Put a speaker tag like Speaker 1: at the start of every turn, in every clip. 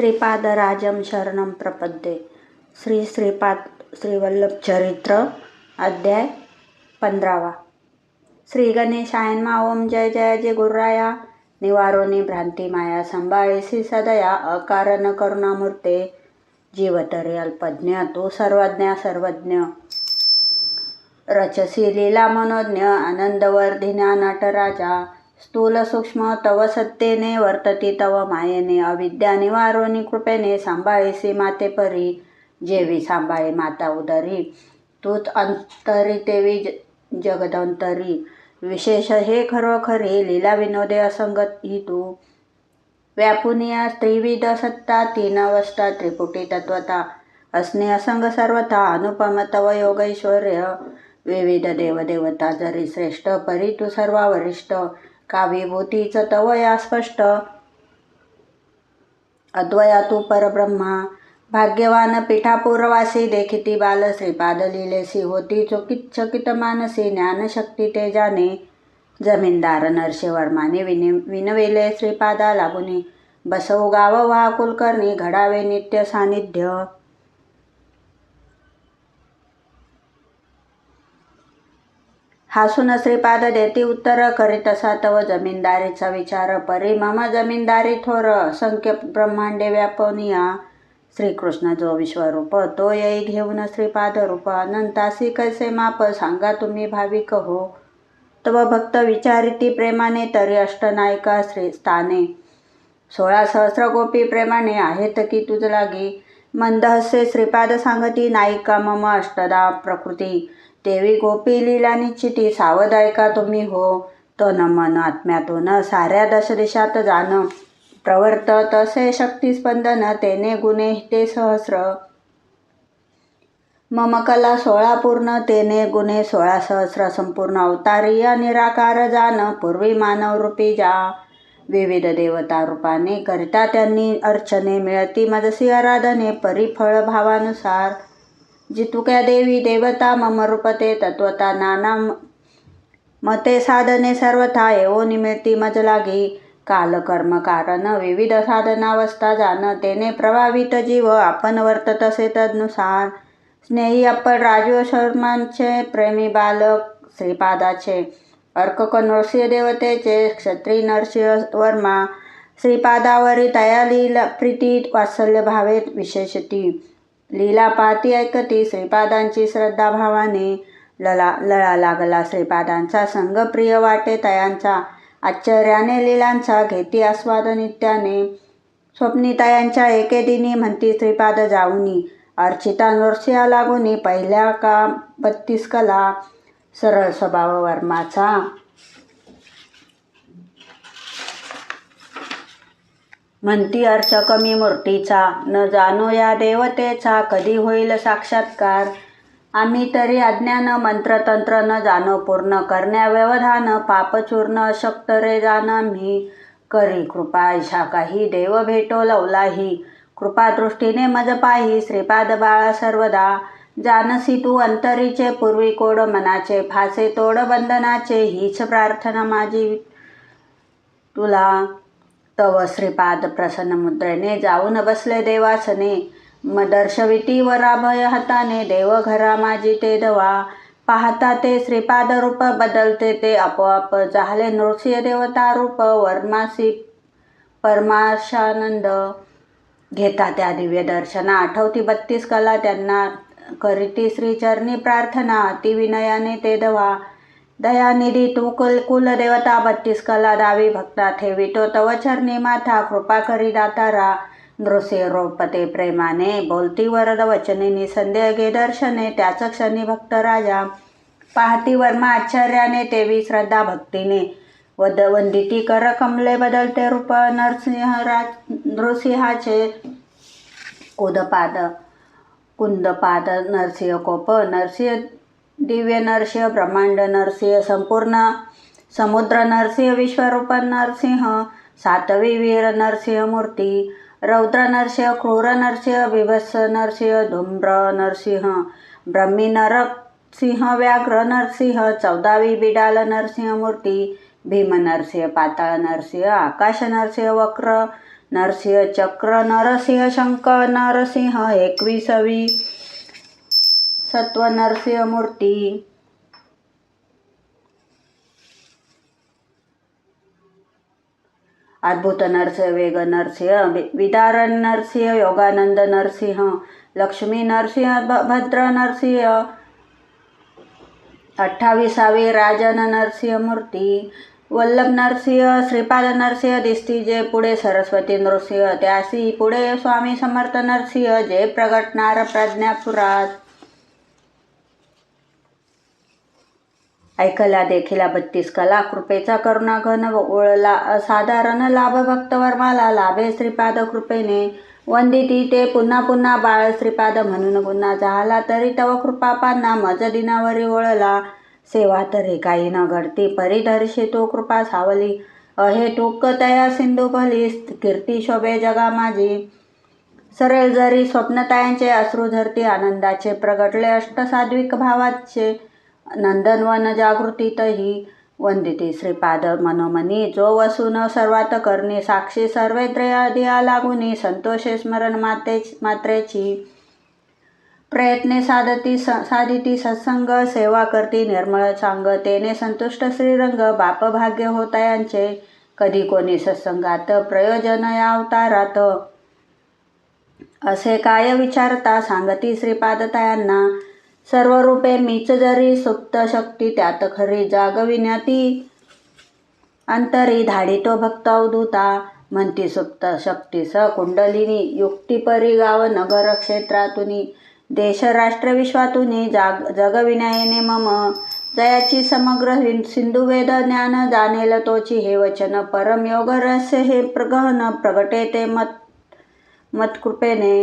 Speaker 1: श्रीपादराजं शरणं प्रपद्ये। श्री श्रीपाद श्रीवल्लभ चरित्र अध्याय पंधरावा। श्री गणेशायन्मा ओम जय जय जय गुरुराया। निवारोनी भ्रांती माया संभाळीसी सदया अकारण करुणामूर्ते। जीवतरे अल्पज्ञ तू सर्वज्ञ सर्वज्ञ। रचसी लीला मनोज्ञ आनंदवर्धिना नटराजा। स्थूल सूक्ष्म तव सत्तेने वर्तती तव मायेने. अविद्या निवारोनी कृपेने सांभाळीसी माते परी. जेवी सांभाळी माता उदरी. तूच अंतरी तेवी ज- जगदंतरी. विशेष हे खरोखरी लीला विनोदे असंगत ही तू. व्यापुनिया त्रिविध सत्ता तीन अवस्था त्रिपुटी तत्वता. असणे असंग सर्वथा अनुपम तव योगैश्वर्य. विविध देवदेवता जरी श्रेष्ठ परी तू सर्वावरिष्ठ. वरिष्ठ तवया स्पष्ट. अद्वया तू परब्रह्मा. भाग्यवान पीठापूर्वासी देखिती बाल श्रीपाद लिलेसी होती चकित मानसी. ज्ञानशक्ती ते जाणे जमीनदार नरशे विन विनविले श्रीपादा लागुनी बसव गाव वा कुलकर्णी घडावे नित्य सानिध्य. हासून श्रीपाद देती उत्तर करीत असा तव जमीनदारीचा विचार परी मम जमीनदारी थोर असंख्य ब्रह्मांडे व्यापनिया. श्रीकृष्ण जो विश्वरूप तो येई घेऊन श्रीपाद रूप. अनंतासी कैसे माप सांगा तुम्ही भाविक हो. तव भक्त विचारिती प्रेमाने तरी अष्टनायका श्री स्थाने. सोळा सहस्र गोपी प्रेमाने आहेत की तुझ लागी. मंदहसे श्रीपाद सांगती नायिका मम अष्टदा प्रकृती. देवी गोपी लीला निश्चिती सावध ऐका तुम्ही हो. तन मन आत्म्यातून साऱ्या दशदिशात जाण प्रवर्त तसे शक्तिस्पंदन तेने गुणे ते सहस्र. मम कला सोळा पूर्ण तेने गुणे सोळा सहस्र संपूर्ण अवतारी निराकार जान. पूर्वी मानव रूपी जा. विविध देवता रूपाने करिता त्यांनी अर्चने मिळती. मजसी आराधने परिफळ भावानुसार. जितुक्या देवी देवता मम रूपते तत्वता नाना मते साधने सर्वथा एवो निमित्ती मज लागी. काल कर्म कारण विविध साधनावस्था जाण तेने प्रभावित जीव आपण वर्ततसे तदनुसार. स्नेही आपण राजीव शर्मांचे प्रेमी बालक श्रीपादाचे अर्कक नृसिंहदेवतेचे क्षत्री नरसिंह वर्मा श्रीपादावरी तया प्रीती वात्सल्य भावेत विशेषती. लीला पाती ऐकती श्रीपादांची श्रद्धाभावाने लला लळा लागला. श्रीपादांचा संग प्रिय वाटे तयांचा आश्चर्याने लीलांचा घेती आस्वाद नित्याने स्वप्नितायांच्या एके दिनी म्हणती श्रीपाद जाऊनी. अर्चिता नरसिंहा लागूनी पहिल्या का बत्तीस कला सरळ स्वभाव वर्माचा म्हणती अर्श कमी मूर्तीचा. न जाणो या देवतेचा कधी होईल साक्षात्कार. आम्ही तरी अज्ञान मंत्रतंत्र न जाणो पूर्ण करण्या व्यवधान पापचूर्ण अशक्त रे जाण मी. करी कृपा ऐशा काही देव भेटो लवलाही. कृपादृष्टीने मज पाही श्रीपाद बाळा सर्वदा. जानसी तू अंतरीचे पूर्वी कोड मनाचे फासे तोड बंधनाचे हीच प्रार्थना माझी. तुला तव श्रीपाद प्रसन्न मुद्रेने जाऊन बसले देवासने. म दर्शविती वराभय हाताने देवघरा माझी ते दवा पाहता ते श्रीपाद रूप बदलते ते आपोआप झाले नृसिंह देवता रूप. वर्मासी परमाशानंद घेता त्या दिव्य दर्शना. आठवती बत्तीस कला त्यांना करीती श्रीचरणी प्रार्थना अतिविनयाने ते दवा. दयानिधी तू कुल कुलदेवता बत्तीस कला दावी भक्ता ठेवितो तव चरणी माथा कृपा करी दातारा नृसिंह रोपते प्रेमाने बोलती वरद वचने संदेह गे दर्शने त्याच क्षणी भक्त राजा. पाहती वर्मा आश्चर्याने तेवी श्रद्धा भक्तीने. वद वंदिती कर कमले बदलते रूप नरसिंहरा नृसिंहाचे कुदपाद कुंदपाद नरसिंह कोप नरसिंह दिव्य नरसिंह ब्रह्मांड नरसिंह संपूर्ण समुद्र नरसिंह विश्वरूप नरसिंह सातवी वीर नरसिंह मूर्ती रौद्र नरसिंह क्रूर नरसिंह बिभत्स नरसिंह धूम्र नरसिंह ब्रह्मी नरसिंह व्याघ्र नरसिंह चौदावी बिडाल नरसिंह मूर्ती भीम नरसिंह पाताळ नरसिंह आकाश नरसिंह वक्र नरसिंह चक्र नरसिंह शंकर नरसिंह एकविसवी सत्व नरसिंह मूर्ती. अद्भुत नरसिंह वेग नरसिंह विदारण नरसिंह योगानंद नरसिंह लक्ष्मी नरसिंह भद्र नरसिंह. अठ्ठावीसावी राजन नरसिंह मूर्ती. वल्लभ नरसिंह श्रीपाद नरसिंह दिसती जे पुढे सरस्वती नृसिंह त्यासी पुढे स्वामी समर्थ नरसिंह जे प्रगटणार प्रज्ञापुरात ऐकला देखील बत्तीस कला कृपेचा करुणा घन ओळला. असाधारण लाभ भक्तवर्माला लाभे श्रीपाद कृपेने. वंदिती ते पुन्हा पुन्हा बाळ श्रीपाद म्हणून गुन्हा झाला तरी तव कृपा पाना मज दिनावरी ओळला. सेवा तरी काही न घडती परिधर्षी तो कृपा सावली. अहे टोक तया सिंधू भली कीर्ती शोभे जगा माझी. सरळ जरी स्वप्नतायांचे अश्रू धरती आनंदाचे प्रगटले अष्टसाध्विक भावाचे. नंदनवन जागृतीतही वंदिती श्रीपाद मनोमनी. जो वसून सर्वात करणे साक्षी सर्वेद्रया दिया लागुनी संतोषे स्मरण माते मात्रेची. प्रयत्ने साधती स साधिती सत्संग सेवा करती निर्मळ सांग तेने संतुष्ट श्रीरंग बाप भाग्य होता यांचे. कधी कोणी सत्संगात प्रयोजन या अवतारात असे काय विचारता सांगती श्रीपादतायांना सर्व रूपे मीच जरी सुप्त शक्ती त्यात खरी जागविण्याती अंतरी धाडी तो भक्त अवधूता. म्हणती सुप्त शक्ती स कुंडलिनी युक्तीपरी गाव नगर क्षेत्रातून. देश राष्ट्र जाग जगविनायने मम जयाची समग्र हिं- सिंधुवेद ज्ञान जाणेल तोची हे वचन. परम योग रहस्य हे प्रगहन प्रगटे ते मत मतकृपेने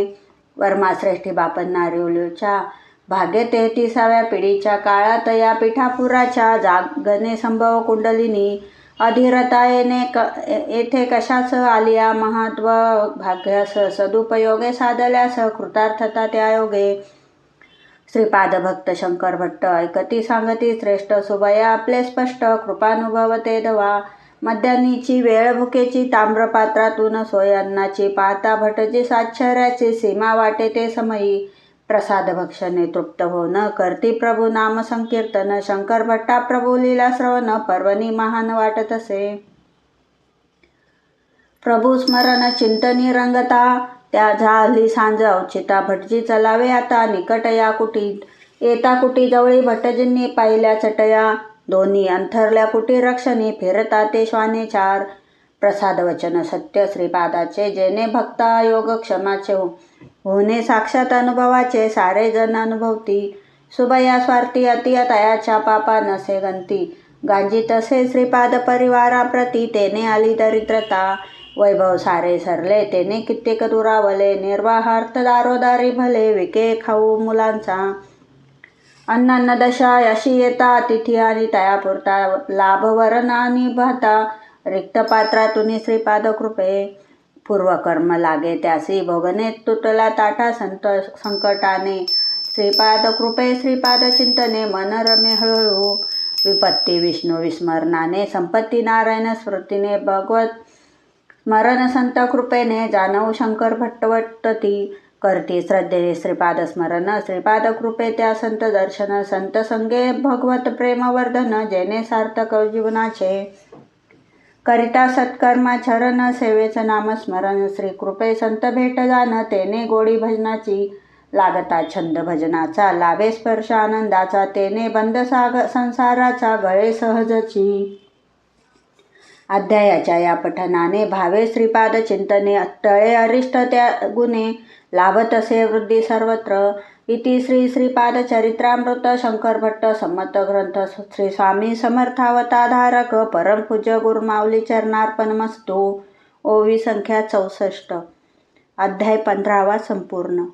Speaker 1: वर्माश्रेष्ठी बापन्ना रेवलोच्या भाग्य तेहतीसाव्या पिढीच्या काळात या पिठापुराच्या जागने संभव कुंडलिनी अधीरता येणे क येथे कशाच आलिया महत्त्व भाग्यास सदुपयोगे साधल्यास कृतार्थता त्यायोगे. श्रीपाद भक्त शंकर भट्ट ऐकती सांगती श्रेष्ठ सुभया आपले स्पष्ट कृपानुभव ते दवा. मध्यान्नीची वेळ भुकेची ताम्रपात्रातून सोय अन्नाची पाहता भटजी साक्षऱ्याची सीमा वाटे ते समयी. प्रसाद भक्षणे तृप्त होऊन करती प्रभू नाम संकीर्तन शंकर भट्टा प्रभू लीला श्रवण पर्वणी महान वाटत असे प्रभू स्मरण चिंतनी रंगता त्या झाली सांज औचिता भटजी चलावे आता निकट या कुटीत. येता कुटी जवळी भटजींनी पाहिल्या चटया दोन्ही अंथरल्या कुटी रक्षणी फिरता ते श्वाने चार. प्रसाद वचन सत्य श्रीपादाचे जेने भक्ता योग क्षमाचे हो- होणे साक्षात अनुभवाचे सारे जण अनुभवती. सुबया स्वार्थी अति तयाच्या पापा नसे गंती गांजी तसे श्रीपाद परिवाराप्रती तेने आली दरिद्रता. वैभव सारे सरले तेने कित्येक दुरावले. निर्वाहार्थ दारोदारी भले विके खाऊ मुलांचा. अन्नान्न दशा अशी येता तिथी आणि तयापुरता लाभवरण आणि भाता. रिक्त पात्रातून श्रीपाद कृपे. पूर्वकर्म लागे त्यासी भोगने तुटला ताटा संत संकटाने. श्रीपाद कृपे श्रीपाद चिंतने मन रमे हळूहळू. विपत्ती विष्णू विस्मरणाने संपत्ती नारायण स्मृतीने भगवत स्मरण संत कृपेने जानऊ शंकर भट्टवट्टती. करती श्रद्धेने श्रीपाद स्मरण श्रीपाद कृपे त्या संत दर्शन संत संगे भगवत प्रेमवर्धन जेने सार्थक जीवनाचे. करिता सत्कर्मा चरण सेवेचं नामस्मरण श्री कृपे संत भेट जाण तेने गोडी भजनाची लागता छंद भजनाचा लाभे स्पर्श आनंदाचा तेने बंद साग संसाराचा गळे सहजची. अध्यायाच्या या पठनाने भावे श्रीपाद चिंतने तळे अरिष्ट त्या गुणे लाभत असे वृद्धी सर्वत्र इति श्री शङ्करभट्ट चरित्रामृत शंकर भट्ट ग्रंथ श्री स्वामी समर्थावताधारक परमपूज्य गुरुमाऊली चरणार्पण मस्तू ओवी संख्या चौसष्ट. अध्याय पंधरावा संपूर्ण.